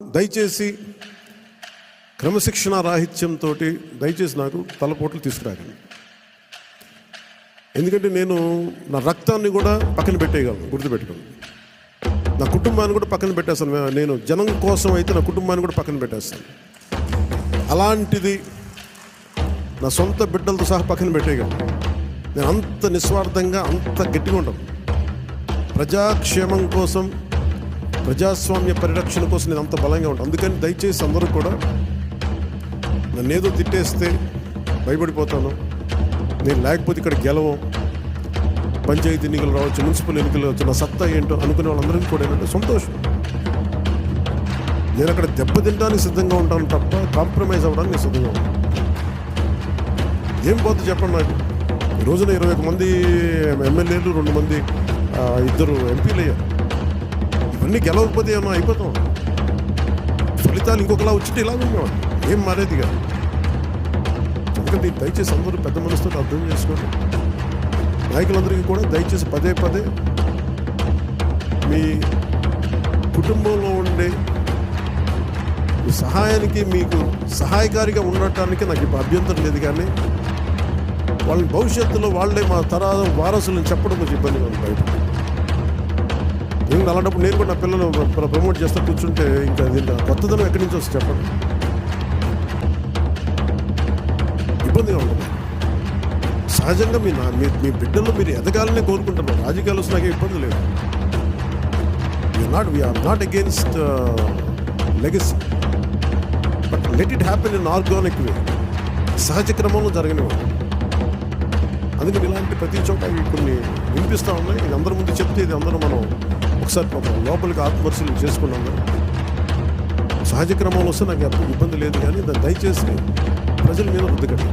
దయచేసి క్రమశిక్షణ రాహిత్యంతో దయచేసి నాకు తలపోట్లు తీసుకురాకండి ఎందుకంటే నేను నా రక్తాన్ని కూడా పక్కన పెట్టేయగలను గుర్తుపెట్టుకోండి. నా కుటుంబాన్ని కూడా పక్కన పెట్టేస్తాను. నేను జనం కోసం అయితే నా కుటుంబాన్ని కూడా పక్కన పెట్టేస్తాను. అలాంటిది నా సొంత బిడ్డలతో సహా పక్కన పెట్టేయగలను. నేను అంత నిస్వార్థంగా అంత గట్టిగా ఉంటాను ప్రజాక్షేమం కోసం ప్రజాస్వామ్య పరిరక్షణ కోసం నేను అంత బలంగా ఉంటాను అందుకని దయచేసి అందరూ కూడా నన్ను ఏదో తిట్టేస్తే భయపడిపోతాను. నేను లేకపోతే ఇక్కడ గెలవం. పంచాయతీ ఎన్నికలు రావచ్చు మున్సిపల్ ఎన్నికలు రావచ్చు నా సత్తా ఏంటో అనుకునే వాళ్ళందరికీ కూడా ఏంటంటే సంతోషం. నేను అక్కడ దెబ్బతింటానికి సిద్ధంగా ఉంటాను తప్ప కాంప్రమైజ్ అవ్వడానికి నేను సిద్ధంగా ఉంటాను ఏం పోతే చెప్పండి నాకు. ఈ రోజున ఇరవై ఒక మంది ఎమ్మెల్యేలు రెండు మంది ఇద్దరు ఎంపీలు అయ్యారు. అన్ని గెలవకపోతే ఏమో అయిపోతాం? ఫలితాలు ఇంకొకలా వచ్చింటే ఇలా ఉన్నాం ఏం మారేది కాదు ఎందుకంటే దయచేసి అందరూ పెద్ద మనసుతో అర్థం చేసుకోండి. నాయకులందరికీ కూడా దయచేసి పదే పదే మీ కుటుంబంలో ఉండే మీ సహాయానికి మీకు సహాయకారిగా ఉండటానికి నాకు ఇప్పుడు అభ్యంతరం లేదు కానీ వాళ్ళ భవిష్యత్తులో వాళ్ళే మా తరాల వారసులను చెప్పడం కొంచెం ఇబ్బందిగా ఉంది బయట. నేను అలాంటప్పుడు నేను కూడా నా పిల్లలు ప్రమోట్ చేస్తా కూర్చుంటే ఇంకా దీంట్లో కొత్తదనం ఎక్కడి నుంచి వస్తుంది చెప్పండి. ఇబ్బందిగా ఉంటుంది సహజంగా మీ నా- మీ మీ బిడ్డల్లో మీరు ఎదగాలనే కోరుకుంటున్నారు. రాజకీయాలు వస్తే నాకే ఇబ్బంది లేదు. Not we're not against legacy but let it happen in organic way సహజ క్రమంలో జరగనివ్వండి. అందుకని ఇలాంటి ప్రతి చోట ఇవి కొన్ని వినిపిస్తూ ఉన్నాయి. ఇది అందరి ముందు చెప్తే ఇది అందరూ మనం ఒకసారి పాపం లోపలికి ఆత్మపరిశీలన చేసుకున్నాం కదా. సహజ క్రమంలో వస్తే నాకు ఇబ్బంది లేదు కానీ దయచేసి ప్రజల మీద రుద్దుకండి